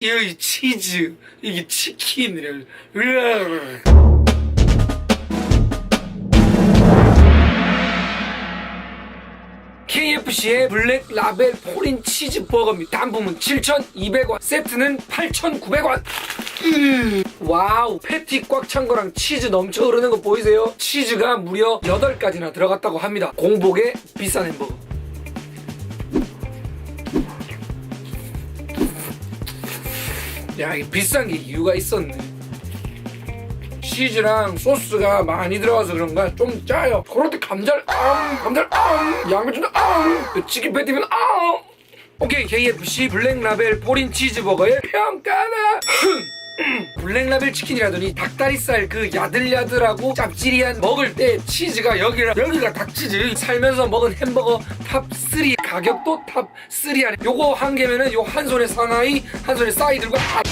여기 치즈 이게 치킨이래 으아. KFC의 블랙 라벨 포린 치즈 버거입니다. 단품은 7,200원, 세트는 8,900원. 음, 와우, 패티 꽉 찬 거랑 치즈 넘쳐 흐르는 거 보이세요? 치즈가 무려 8가지나 들어갔다고 합니다. 공복에 비싼 햄버거. 야, 이 비싼 게 이유가 있었네. 치즈랑 소스가 많이 들어가서 그런가 좀 짜요. 그럴 때 감자를 앙, 감자를 앙, 양배추는 앙, 그 치킨 패티는 앙. 오케이 KFC 블랙 라벨 포린 치즈버거의 평가는 흥. 블랙 라벨 치킨이라더니 닭다리살 그 야들야들하고 짭지리한 먹을 때 치즈가 여기라 여기가 닭치즈. 살면서 먹은 햄버거 탑3 가격도 탑3 안에. 요거 한 개면은 요 한 손에 사나이 한 손에 사이들과 아,